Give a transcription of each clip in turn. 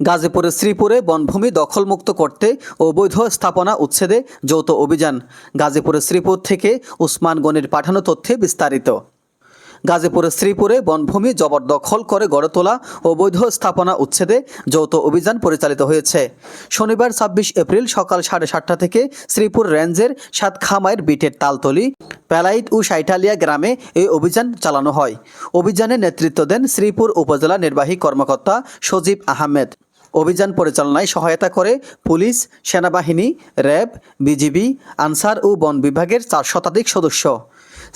গাজীপুরের শ্রীপুরে বনভূমি দখলমুক্ত করতে অবৈধ স্থাপনা উচ্ছেদে যৌথ অভিযান। গাজীপুরের শ্রীপুর থেকে উসমান গনির পাঠানো তথ্যে বিস্তারিত। গাজীপুরের শ্রীপুরে বনভূমি জবরদখল করে গড়ে তোলা অবৈধ স্থাপনা উচ্ছেদে যৌথ অভিযান পরিচালিত হয়েছে। শনিবার ছাব্বিশ এপ্রিল সকাল সাড়ে সাতটা থেকে শ্রীপুর রেঞ্জের সাতখামাইয়ের বিটের তালতলি, প্যালাইট ও সাইটালিয়া গ্রামে এই অভিযান চালানো হয়। অভিযানে নেতৃত্ব দেন শ্রীপুর উপজেলা নির্বাহী কর্মকর্তা সজীব আহমেদ। অভিযান পরিচালনায় সহায়তা করে পুলিশ, সেনাবাহিনী, র্যাব, বিজিবি, আনসার ও বন বিভাগের চার শতাধিক সদস্য।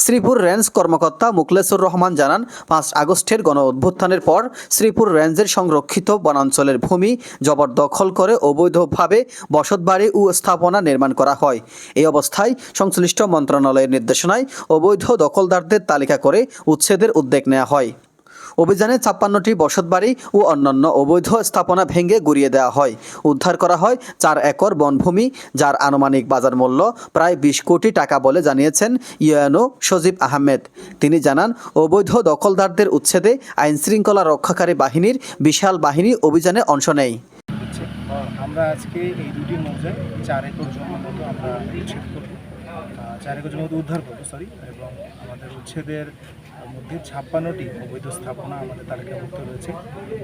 শ্রীপুর রেঞ্জ কর্মকর্তা মুকলেসুর রহমান জানান, পাঁচ আগস্টের গণ অভ্যুত্থানের পর শ্রীপুর রেঞ্জের সংরক্ষিত বনাঞ্চলের ভূমি জবরদখল করে অবৈধভাবে বসতবাড়ি ও স্থাপনা নির্মাণ করা হয়। এই অবস্থায় সংশ্লিষ্ট মন্ত্রণালয়ের নির্দেশনায় অবৈধ দখলদারদের তালিকা করে উচ্ছেদের উদ্যোগ নেওয়া হয়। অভিযানে ছাপ্পান্নটি বসতবাড়ি ও অন্যান্য অবৈধ স্থাপনা ভেঙে গুড়িয়ে দেওয়া হয়। উদ্ধার করা হয় চার একর বনভূমি যার আনুমানিক বাজার মূল্য প্রায় বিশ কোটি টাকা বলে জানিয়েছেন ইউএনও সজীব আহমেদ। তিনি জানান অবৈধ দখলদারদের উচ্ছেদে আইনশৃঙ্খলা রক্ষাকারী বাহিনীর বিশাল বাহিনী অভিযানে অংশ নেয়। আমরা আজকে এই দুটি মৌজায় চার একর জমির মতো আমরা উচ্ছেদ আহ, চার একর মধ্যে উদ্ধার করব সরি এবং আমাদের উচ্ছেদের মধ্যে ছাপ্পান্নটি অবৈধ স্থাপনা আমাদের তালিকাভুক্ত রয়েছে।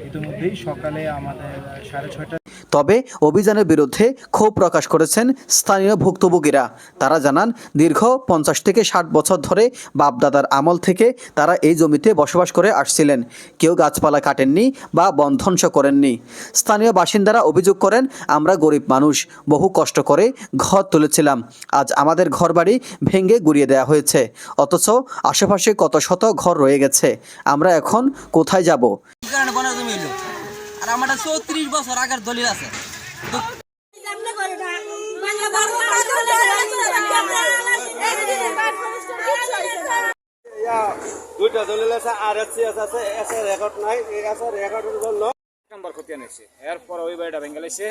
ইতিমধ্যেই সকালে আমাদের সাড়ে ছয়টা তবে অভিযানের বিরুদ্ধে ক্ষোভ প্রকাশ করেছেন স্থানীয় ভুক্তভোগীরা। তারা জানান, দীর্ঘ পঞ্চাশ থেকে ষাট বছর ধরে বাপদাদার আমল থেকে তারা এই জমিতে বসবাস করে আসছিলেন। কেউ গাছপালা কাটেননি বা বন ধ্বংস করেননি। স্থানীয় বাসিন্দারা অভিযোগ করেন, আমরা গরিব মানুষ, বহু কষ্ট করে ঘর তুলেছিলাম। আজ আমাদের ঘরবাড়ি ভেঙে গুড়িয়ে দেওয়া হয়েছে। অথচ আশেপাশে কত শত ঘর রয়ে গেছে। আমরা এখন কোথায় যাব? আর আমার চৌত্রিশ বছর আগের দলিল আছে। দুইটা দলিল আছে আর এস আছে এস রেকর্ড নাই, এই আছে রেকর্ডের জন্য নম্বর খতিয়ান এসে এরপর ওই বাড়িটা ভেঙে গেছে।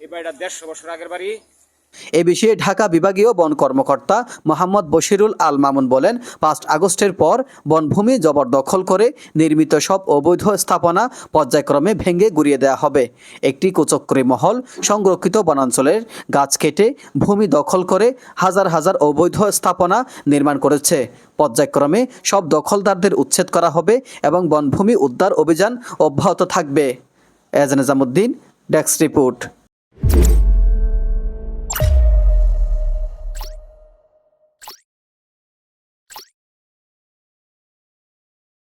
এই বাড়িটা দেড়শো বছর আগের বাড়ি। এ বিষয়ে ঢাকা বিভাগীয় বন কর্মকর্তা মোহাম্মদ বশিরুল আল মামুন বলেন, পাঁচ আগস্টের পর বনভূমি জবরদখল করে নির্মিত সব অবৈধ স্থাপনা পর্যায়ক্রমে ভেঙে গুড়িয়ে দেওয়া হবে। একটি কুচক্রী মহল সংরক্ষিত বনাঞ্চলের গাছ কেটে ভূমি দখল করে হাজার হাজার অবৈধ স্থাপনা নির্মাণ করেছে। পর্যায়ক্রমে সব দখলদারদের উচ্ছেদ করা হবে এবং বনভূমি উদ্ধার অভিযান অব্যাহত থাকবে। এজ নিজামুদ্দিন, ডেস্ক রিপোর্ট।